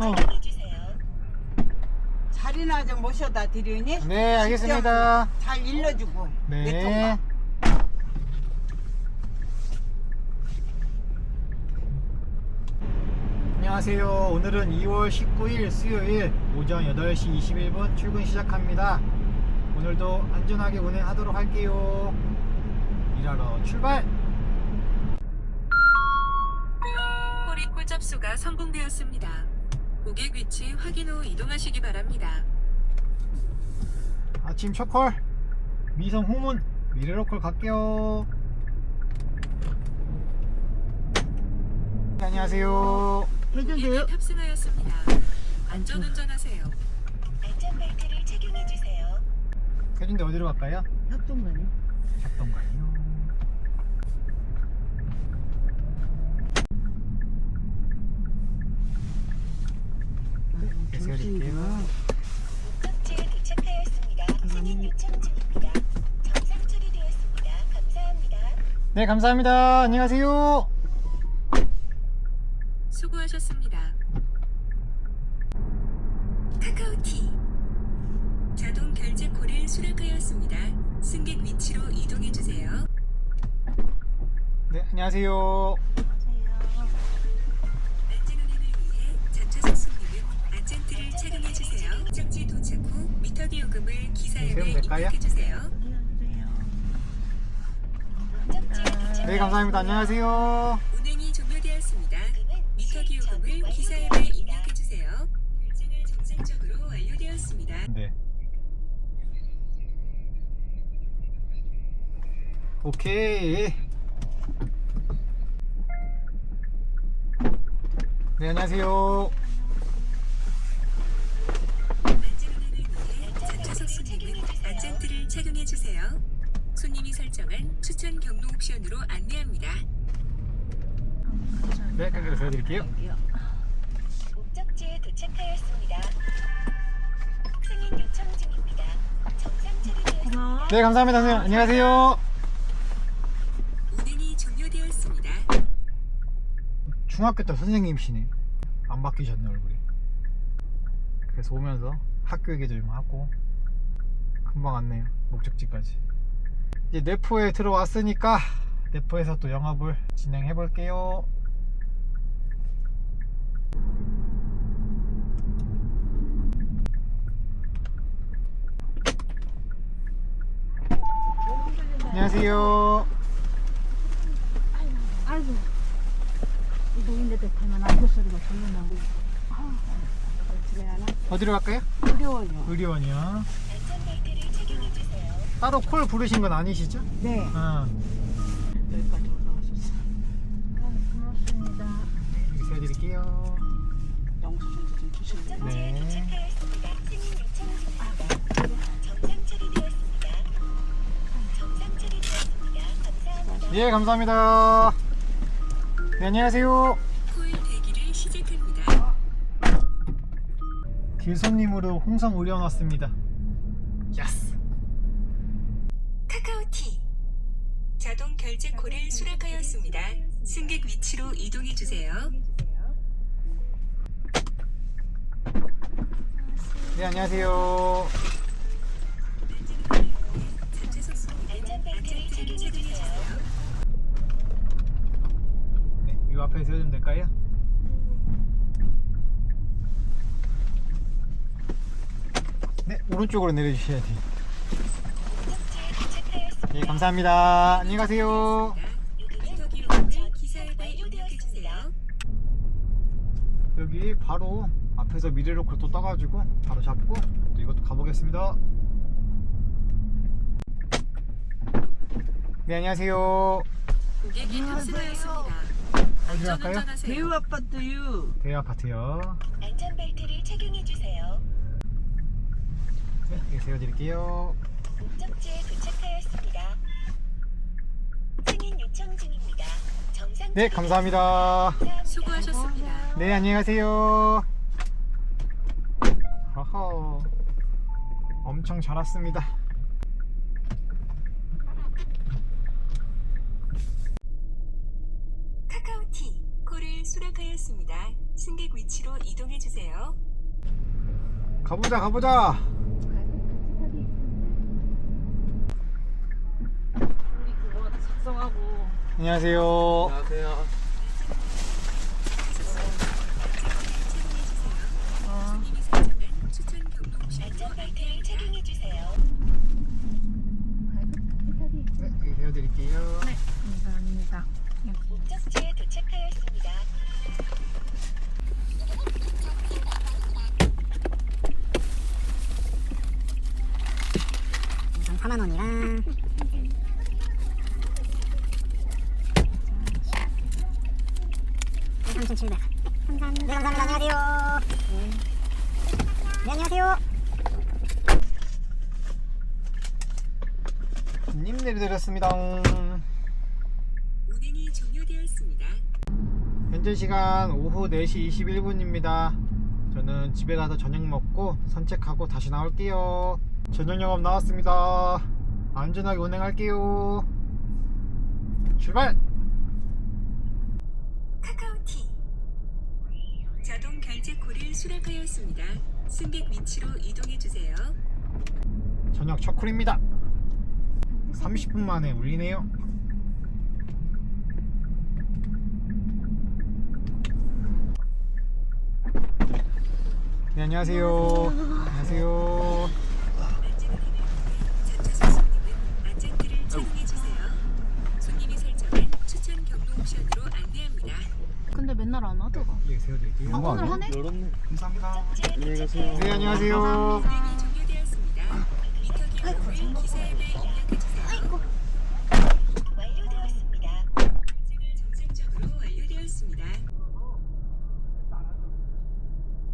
어. 자리나 좀 모셔다 드리니? 네, 알겠습니다. 직접 잘 일러주고. 내 네. 통과. 안녕하세요. 오늘은 2월 19일 수요일 오전 8시 21분 출근 시작합니다. 오늘도 안전하게 운행하도록 할게요. 일하러 출발! 호리꿀 접수가 성공되었습니다. 고객 위치 확인 후 이동하시기 바랍니다. 아침 첫콜 미성 후문 미래로컬 갈게요. 네, 안녕하세요. 고객이 탑승하였습니다. 안전 운전하세요. 안전벨트를 착용해 주세요. 해준데 어디로 갈까요? 협동관이. 작동가요. 세워드릴게요. 목적지에 도착하였습니다. 승인 요청 중입니다. 정상 처리되었습니다. 감사합니다. 네, 감사합니다. 안녕하세요. 수고하셨습니다. 카카오티 자동 결제 콜을 수락하였습니다. 승객 위치로 이동해 주세요. 네, 안녕하세요. 네, 감사합니다. 안녕하세요. 운행이 종료되었습니다. 미터기 요금을 기사앱에 입력해 주세요. 결제가 정상적으로 완료되었습니다. 네. 오케이. 네, 안녕하세요. 네, 가격을 보여드릴게요. 목적지에 도착하였습니다. 승인 요청 중입니다. 정상 처리되었습니다. 네, 감사합니다. 선생님. 안녕하세요. 운행이 종료되었습니다. 중학교 때 선생님이시네. 안 바뀌셨네, 얼굴이. 그래서 오면서 학교 얘기도 좀 하고, 금방 왔네요. 목적지까지. 이제 네포에 들어왔으니까, 네포에서 또 영업을 진행해 볼게요. 안녕하세요. 아이고 이 노인네들 타면 아이고 소리가 절로 나고 아 어떻게 하나 어디로 갈까요? 어려워요 의료원이요. 따로 콜 부르신 건 아니시죠? 네 어. 여기까지 예, 감사합니다. 네, 안녕하세요. 대기를 시작합니다. 길 손님으로 홍성 의료원 왔습니다. 야스. 카카오티 자동 결제 콜을 수락하였습니다. 승객 위치로 이동해 주세요. 네, 안녕하세요. 이 앞에 세워주면 될까요? 네, 오른쪽으로 내려주셔야 돼요. 네, 감사합니다. 안녕히 가세요. 여기 바로 앞에서 미래로컬 또 떠가지고 바로 잡고 또 이것도 가보겠습니다. 네, 안녕하세요. 고객이 탑승하였습니다. 어디 갈까요? 안전운전하세요. 대우 아파트유. 대여 아파트요. 안전벨트를 착용해 주세요. 네, 여기 세워드릴게요. 목적지에 도착하였습니다. 승인 요청 중입니다. 정상 네. 감사합니다. 수고하셨습니다. 네, 안녕히 가세요. 허허. 엄청 잘 왔습니다. 카카오티 콜을 수락하였습니다. 승객 위치로 이동해 주세요. 가보자 가보자 우리 그거 작성하고 안녕하세요 안녕하세요. 안전벨트를 착용해 주세요. 네 여기 세워드릴게요 감사합니다. 목적지에 도착하였습니다. 우선 4만 원이랑 네, 3,700. 감사합니다. 네, 감사합니다. 안녕하세요. 네, 안녕하세요. 님 내려드렸습니다 운행이 종료되었습니다. 현재 시간 오후 4시 21분입니다. 저는 집에 가서 저녁 먹고 산책하고 다시 나올게요. 저녁 영업 나왔습니다. 안전하게 운행할게요. 출발! 카카오티 자동 결제 콜을 수락하였습니다. 승객 위치로 이동해 주세요. 저녁 첫 콜입니다. 30분 만에 울리네요. 네, 안녕하세요. 안녕하세요. 열었네. 감사합니다. 안녕히 가세요. 네, 안녕하세요.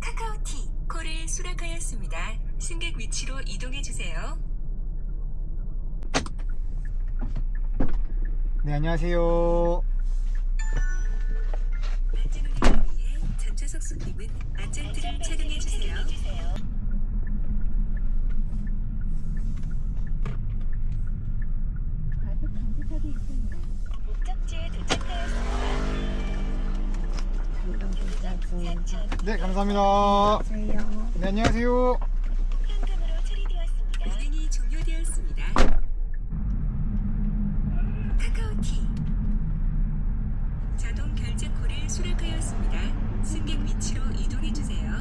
카카오티 수락하였습니다. 승객 위치로 이동해 주세요. 네, 안녕하세요. 네, 감사합니다. 네, 안녕하세요 처리되었습니다. 운행이 종료되었습니다. 카카오티 자동 결제 콜을 수락하였습니다. 승객 위치로 이동해 주세요.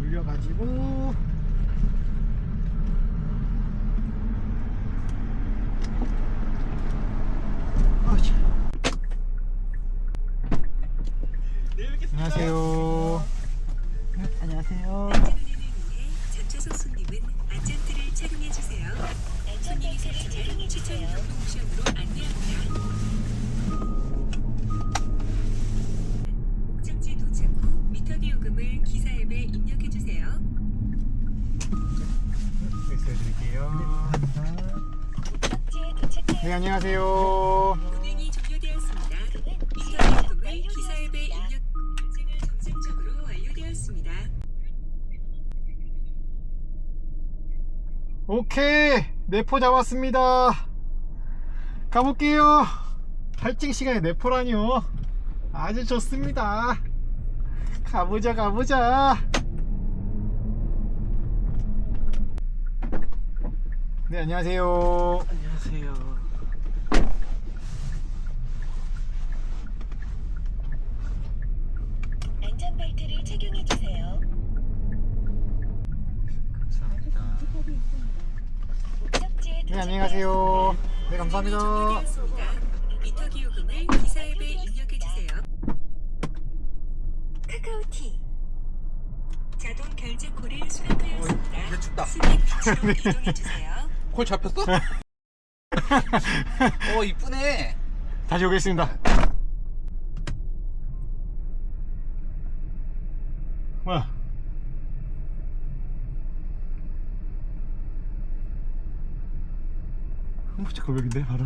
돌려가지고 아우치. 안녕하세요. 안녕하세요. 안전 운행을 위해 전차석 손님은 안전띠를 착용해 주세요. 손님이 설정한 추천 경로 옵션으로 안내합니다. 목적지 도착 후 미터기 요금을 기사 앱에 입력해 주세요. 드릴게요. 도착하였습니다. 네, 안녕하세요. 오케이. 내포 잡았습니다. 가볼게요. 할증 시간에 내포라니요. 아주 좋습니다. 가보자, 가보자. 네, 안녕하세요. 안녕하세요. 안전벨트를 착용해 주세요. 감사합니다. 목적지에 네, 안녕히 가세요. 네, 감사합니다. 종료되었습니다. 미터기 요금을 기사 앱에 입력해 주세요. 카카오티 자동 결제 콜을 수락하였습니다. 춥다. 위치로 이동해 주세요. 콜 잡혔어? 어 이쁘네. 다시 오겠습니다. 뭐야? 홍보차 고백인데 바로.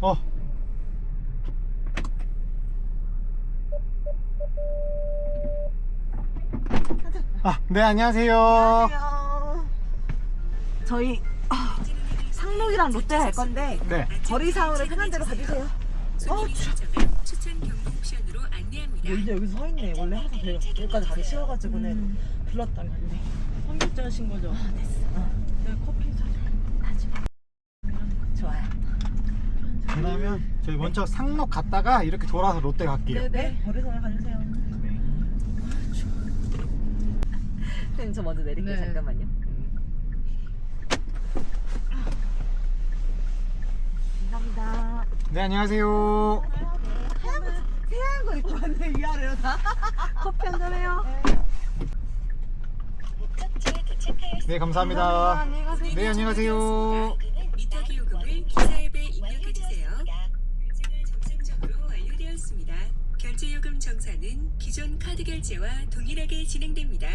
어. 아, 네, 안녕하세요. 저희 아, 상록이랑 롯데 갈 건데 네. 거리 상으로 편한 대로 가주세요. 설정한 추천 안내합니다. 이제 여기서 서 있네. 원래 항상 저 여기까지 가기 싫어가지고는 불렀던 건데. 성격자신 거죠? 아, 됐어. 내가 커피 사줘. 좋아요. 그러면 저희 먼저 상록 갔다가 이렇게 돌아서 롯데 갈게요. 네, 거리상을 가주세요. 네. 선생님 저 먼저 내릴게요. 네. 잠깐만요. 감사합니다. 네, 안녕하세요. 새하얀 거 입고 왔네 위아래로 다. 커피 한잔 해요. 도착하였습니다. 네, 감사합니다. 안녕히 가세요. 네, 안녕하세요. 요금은 미터 기 요금을 기사 앱에 입력해 주세요. 완료되었습니다. 결제가 정상적으로 완료되었습니다. 결제 요금 정산은 기존 카드 결제와 동일하게 진행됩니다.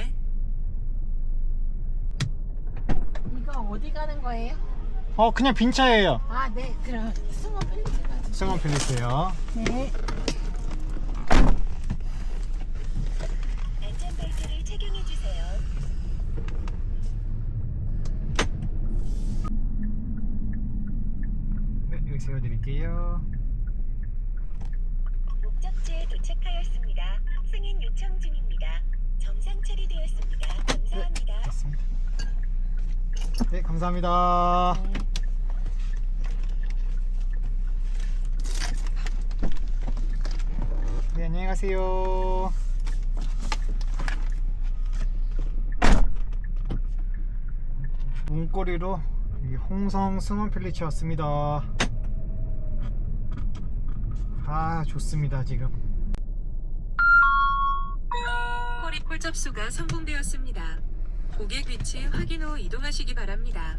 이거 어디 가는 거예요? 어, 그냥 빈 차예요. 아, 네. 그럼 승원 펠리스 가죠. 승원 필리스요. 네. 안전벨트를 착용해 주세요. 네, 여기 세워드릴게요. 목적지에 도착하였습니다. 승인 요청 중입니다. 정상 처리되었습니다. 감사합니다. 됐습니다. 네, 감사합니다. 네, 안녕히 가세요. 이 홍성 승원 필리치 왔습니다. 아, 좋습니다, 지금. 홀 접수가 성공되었습니다. 고객 위치 확인 후 이동하시기 바랍니다.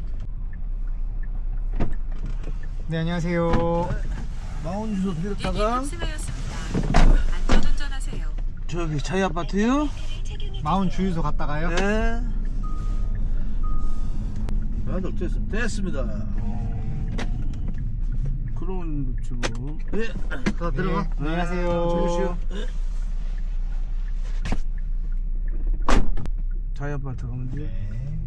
네, 안녕하세요. 마운 주소 탑승하였습니다. 안전운전하세요. 저기 저희 아파트요? 마운 주유소 갔다가요. 네. 만족 됐, 됐습니다. 그러면 좋지 뭐. 네. 다 들어가. 네, 안녕하세요. 주무시오. 저희 아파트 가면 돼. 네.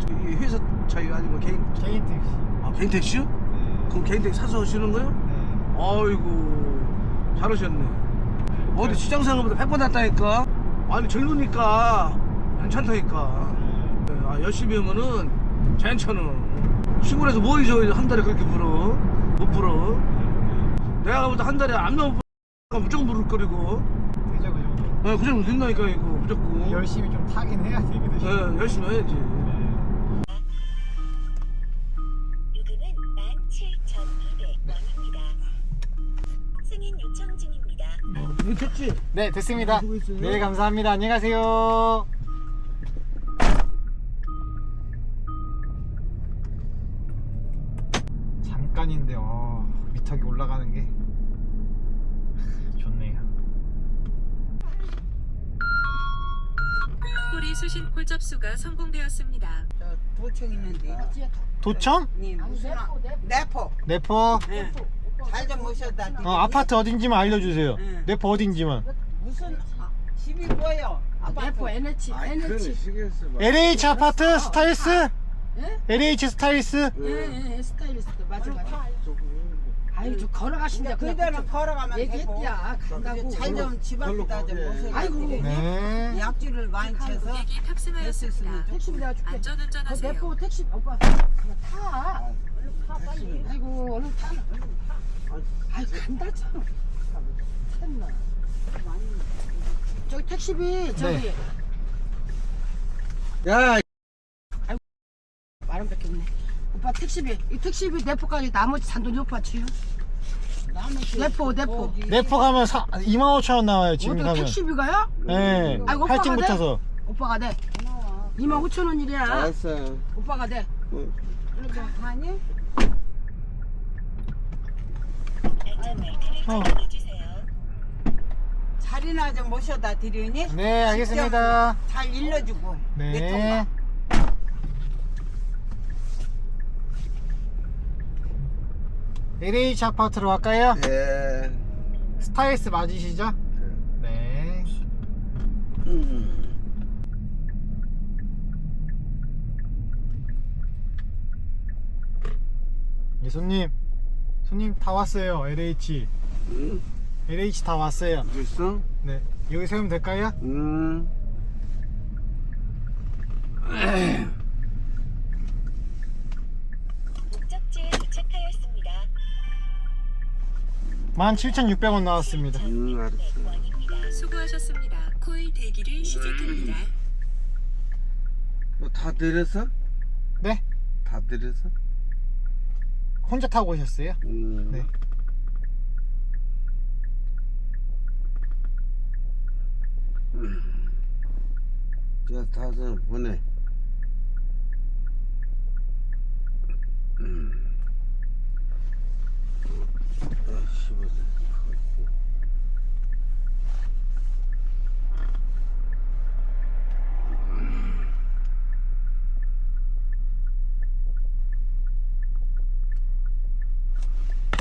저기 회사 차이 아니고 개인 개인 택시. 아 개인 택시요? 네. 그럼 개인 택시 사서 오시는 거요? 네. 아이고 잘하셨네. 어디 시장 생활보다 100번 낫다니까. 아니 젊으니까 괜찮다니까. 네, 아, 열심히 하면은 괜찮아. 시골에서 뭐 잊어 한 달에 그렇게 불어? 못 불어. 내가 보다 한 달에 안 나오면 무조건 부를 거리고. 되죠, 그 정도. 네, 그 정도 된다니까 이거 무조건. 열심히 좀 타긴 해야 되거든요. 네, 열심히 해야지. 요금은 17,200원입니다. 승인 요청 중입니다. 이거 됐지? 네, 됐습니다. 네, 감사합니다. 안녕히 가세요. 도청 있는데 도청? 님 무슨 아- 내포 네포? 잘좀 모셔다 어, 아파트 어딘지만 알려주세요. 네. 네포 어딘지만. 무슨 아, 집이 뭐예요? 아파트 F, NH, NH. LH 아파트 스타일스? LH 스타일스? 예, 예, 스타일리스트. 맞아, 맞아. 아유, 저 걸어가신다. 그대로 걸어가면 되고 얘기했디야. 간다고. 잘좀 집 앞에다 좀 모셔다 아이고. 네. 약주를 많이 쳐서 고객이 탑승하였습니다. 택시 내가 줄게. 그 안전운전하세요. 대포 택시 오빠 그거 타. 얼른 타 빨리. 아이고 얼른 타. 얼른 타. 아이 간다 참. 참나. 저기 택시비 저기 야, 말은 뺏겼네. 오빠 택시비 이 택시비 내포까지 나머지 잔돈이 오빠 치요. 내포 내포. 네포 가면 2만 5천 원 나와요, 지금 어떻게 가면. 택시비가요? 네. 아이고, 오빠가 돼? 붙어서. 오빠가 돼. 2만 5천 원이래야. 알았어요. 오빠가 돼. 이렇게 하니? 안전벨트를 어. 착용해 주세요. 자리나 좀 모셔다 드리니 네, 알겠습니다. 잘 일러주고 내 네. 통과. LH 아파트로 갈까요? 예. 스타일스 맞으시죠? 예. 네. 음. 예, 손님. 손님 다 왔어요. LH. 음. LH 다 왔어요. 됐어? 네. 여기 세우면 될까요? 음. 17,600원 나왔습니다 응, 알았어. 수고하셨습니다. 코일 대기를 시작합니다. 어, 다 내렸어? 네? 다 내렸어? 혼자 타고 오셨어요? 응. 네. 자, 다들 보내. 음.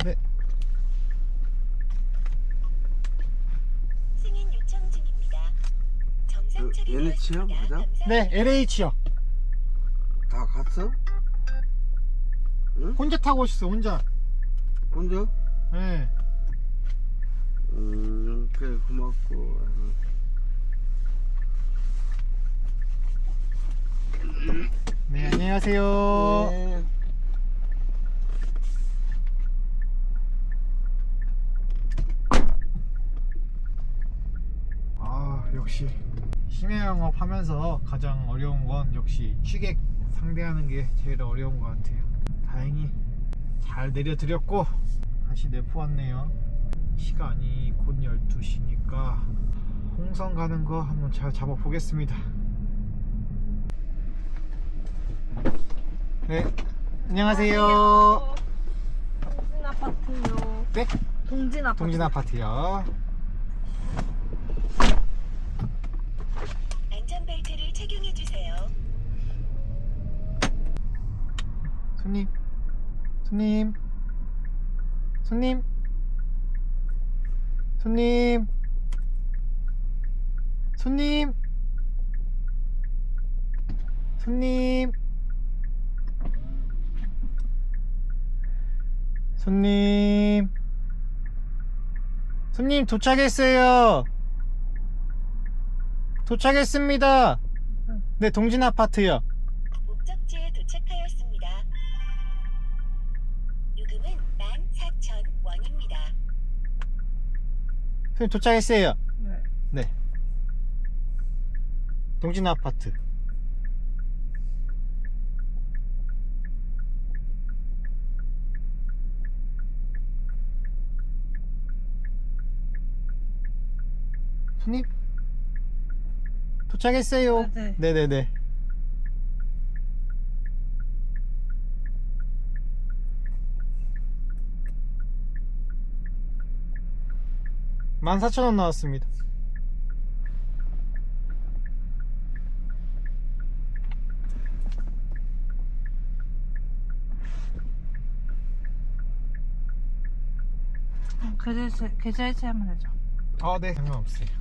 네 승인 요청 중입니다. 정상 그, 처리되었습니다. 맞아? 감사합니다. 네, LH요 다 갔어? 혼자 타고 오셨어요 혼자 혼자? 네 음, 그래, 고맙고. 네, 안녕하세요. 네. 아, 역시 심야 영업 하면서 가장 어려운 건 역시 취객 상대하는 게 제일 어려운 것 같아요. 다행히 잘 내려드렸고 다시 내포 왔네요. 시간이 곧 12시니까 홍성 가는 거 한번 잘 잡아 보겠습니다. 네, 안녕하세요. 동진 아파트요. 네, 동진 아파트. 동진 아파트요. 안전벨트를 착용해 주세요. 손님, 손님, 손님, 손님, 손님, 손님, 손님, 손님 도착했어요. 도착했습니다. 네, 동진 아파트요. 손님 도착했어요. 네. 네. 동진 아파트. 손님? 도착했어요. 네, 네네네. 만 사천 원 나왔습니다. 계좌 계좌 이체 하면 되죠. 아, 네, 상관없어요.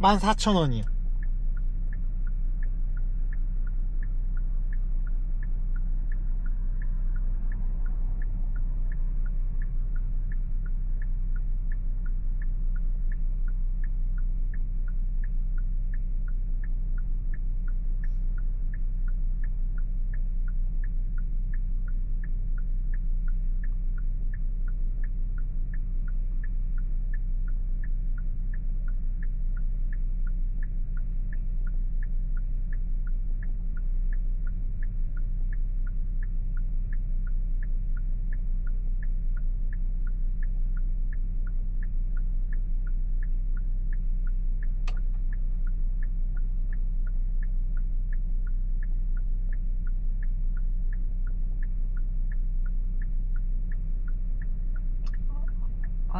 14,000원이에요.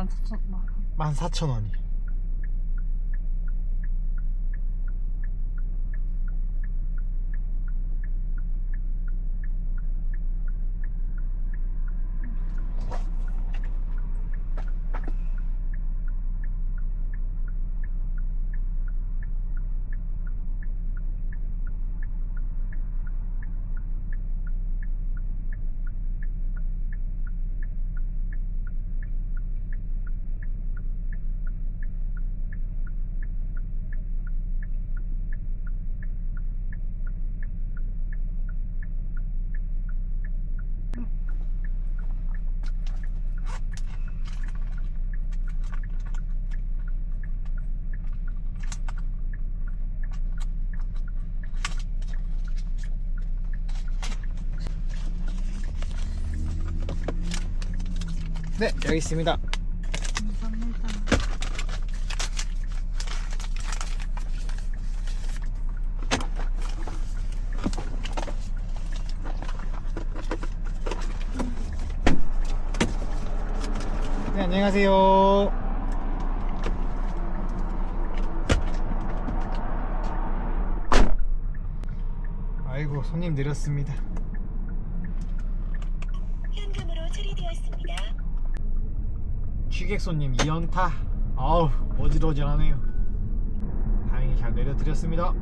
사천 원. 14,000원이. 네, 여기 있습니다. 감사합니다. 네, 안녕하세요. 아이고, 손님 내렸습니다. 현금으로 처리되었습니다. 취객 손님 이연타. 아우, 어지러지하네요. 다행히 잘 내려드렸습니다.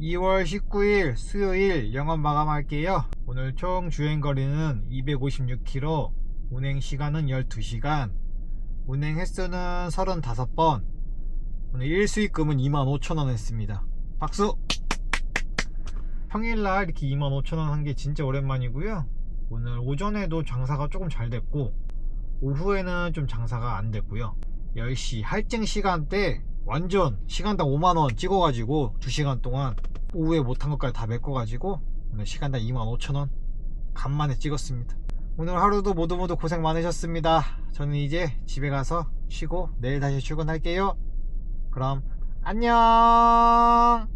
2월 19일 수요일 영업 마감할게요. 오늘 총 주행 거리는 256km, 운행 시간은 12시간, 운행 횟수는 35번, 오늘 일수익금은 25,000원 했습니다. 박수! 평일날 이렇게 25,000원 한 게 진짜 오랜만이고요. 오늘 오전에도 장사가 조금 잘 됐고, 오후에는 좀 장사가 안 됐고요. 10시 할증 시간대 완전 시간당 5만원 찍어가지고 2시간 동안 오후에 못한 것까지 다 메꿔가지고 오늘 시간당 25,000원 간만에 찍었습니다. 오늘 하루도 모두 모두 고생 많으셨습니다. 저는 이제 집에 가서 쉬고 내일 다시 출근할게요. 그럼 안녕!